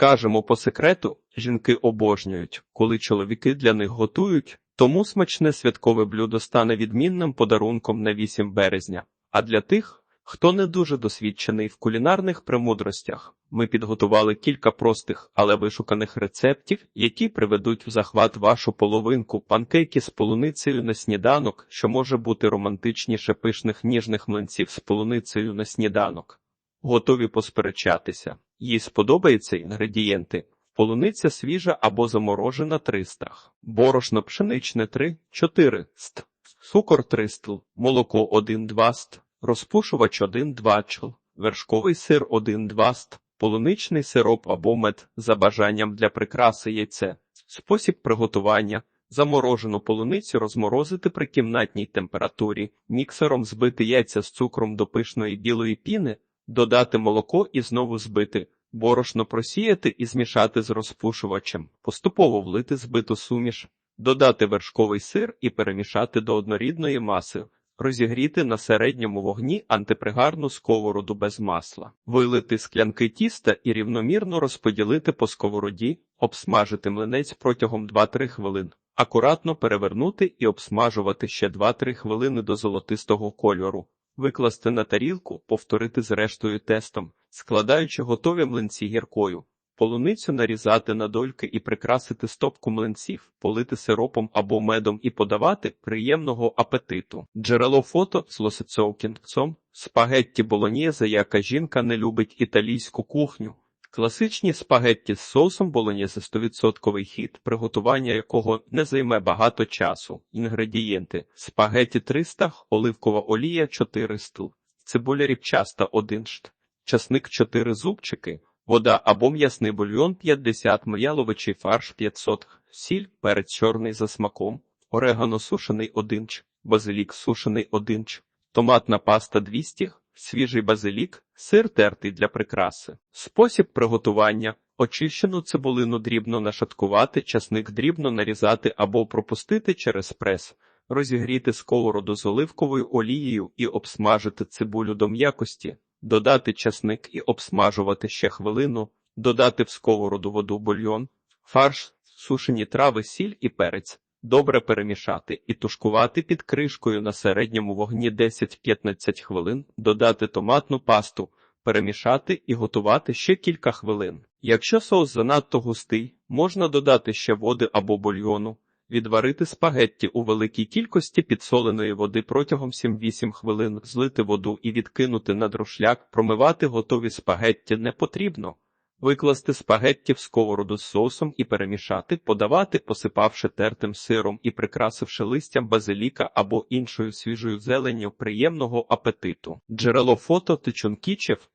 Скажемо по секрету, жінки обожнюють, коли чоловіки для них готують, тому смачне святкове блюдо стане відмінним подарунком на 8 березня. А для тих, хто не дуже досвідчений в кулінарних премудростях, ми підготували кілька простих, але вишуканих рецептів, які приведуть в захват вашу половинку панкейки з полуницею на сніданок, що може бути романтичніше пишних ніжних млинців з полуницею на сніданок. Готові посперечатися. Їй сподобаються інгредієнти. Полуниця свіжа або заморожена 300, борошно пшеничне 3, 4 ст, цукор 3 стл, молоко 1 2 ст, розпушувач 1 2 чл, вершковий сир 1 2 ст, полуничний сироп або мед за бажанням для прикраси яйце. Спосіб приготування. Заморожену полуницю розморозити при кімнатній температурі, міксером збити яйця з цукром до пишної білої піни, додати молоко і знову збити, борошно просіяти і змішати з розпушувачем, поступово влити збиту суміш, додати вершковий сир і перемішати до однорідної маси, розігріти на середньому вогні антипригарну сковороду без масла, вилити склянки тіста і рівномірно розподілити по сковороді, обсмажити млинець протягом 2-3 хвилин. Акуратно перевернути і обсмажувати ще 2-3 хвилини до золотистого кольору. Викласти на тарілку, повторити зрештою тестом, складаючи готові млинці гіркою. Полуницю нарізати на дольки і прикрасити стопку млинців, полити сиропом або медом і подавати приємного апетиту. Джерело фото з лосицовкінцом, спагетті болоньєзе, яка жінка не любить італійську кухню. Класичні спагетті з соусом болоньєзе 100% хід, приготування якого не займе багато часу. Інгредієнти: спагетті 300, оливкова олія 4 стл, цибуля ріпчаста 1 шт, часник 4 зубчики, вода або м'ясний бульйон 50 м, яловичий фарш 500 сіль, перець чорний за смаком, орегано сушений 1 ч, базилік сушений 1 ч, томатна паста 200 свіжий базилік, сир тертий для прикраси. Спосіб приготування. Очищену цибулину дрібно нашаткувати, часник дрібно нарізати або пропустити через прес, розігріти сковороду з оливковою олією і обсмажити цибулю до м'якості, додати часник і обсмажувати ще хвилину, додати в сковороду воду бульйон, фарш, сушені трави, сіль і перець. Добре перемішати і тушкувати під кришкою на середньому вогні 10-15 хвилин, додати томатну пасту, перемішати і готувати ще кілька хвилин. Якщо соус занадто густий, можна додати ще води або бульйону, відварити спагетті у великій кількості підсоленої води протягом 7-8 хвилин, злити воду і відкинути на друшляк, промивати готові спагетті не потрібно. Викласти спагетті в сковороду з соусом і перемішати, подавати, посипавши тертим сиром і прикрасивши листям базиліка або іншою свіжою зеленню приємного апетиту. Джерело фото тичонкічев,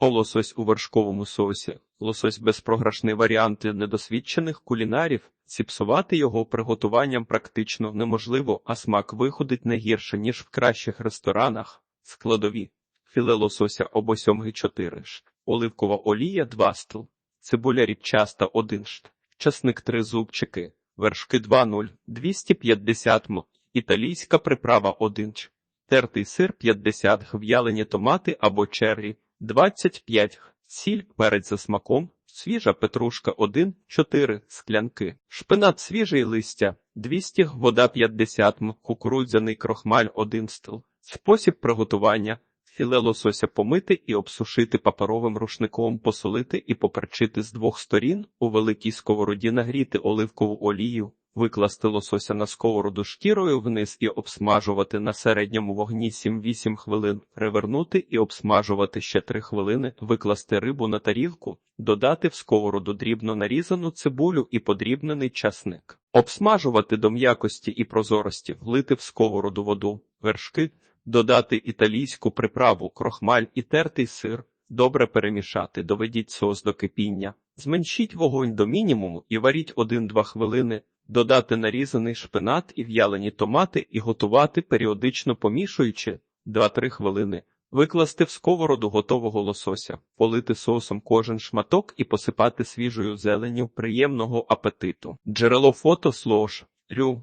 лосось у вершковому соусі, лосось безпрограшний варіант для недосвідчених кулінарів. Зіпсувати його приготуванням практично неможливо, а смак виходить не гірше, ніж в кращих ресторанах. Складові філе лосося або сьомги 4 шт, оливкова олія 2 стл, цибуля рідчаста 1 шт, часник 3 зубчики, вершки 2,0, 250 м, італійська приправа 1 ч, тертий сир 50 г, в'ялені томати або черрі 25 г, сіль, перець за смаком, свіжа петрушка 1, 4 склянки, шпинат свіжий листя 200 г, вода 50 м, кукурудзяний крохмаль 1 стл. Спосіб приготування Філе лосося помити і обсушити паперовим рушником, посолити і поперчити з двох сторін, у великій сковороді нагріти оливкову олію, викласти лосося на сковороду шкірою вниз і обсмажувати на середньому вогні 7-8 хвилин, перевернути і обсмажувати ще 3 хвилини, викласти рибу на тарілку, додати в сковороду дрібно нарізану цибулю і подрібнений часник, обсмажувати до м'якості і прозорості, влити в сковороду воду, вершки додати італійську приправу, крохмаль і тертий сир, добре перемішати, доведіть соус до кипіння, зменшіть вогонь до мінімуму і варіть 1-2 хвилини, додати нарізаний шпинат і в'ялені томати і готувати періодично помішуючи 2-3 хвилини. Викласти в сковороду готового лосося, полити соусом кожен шматок і посипати свіжою зеленню приємного апетиту. Джерело фото слож, рю,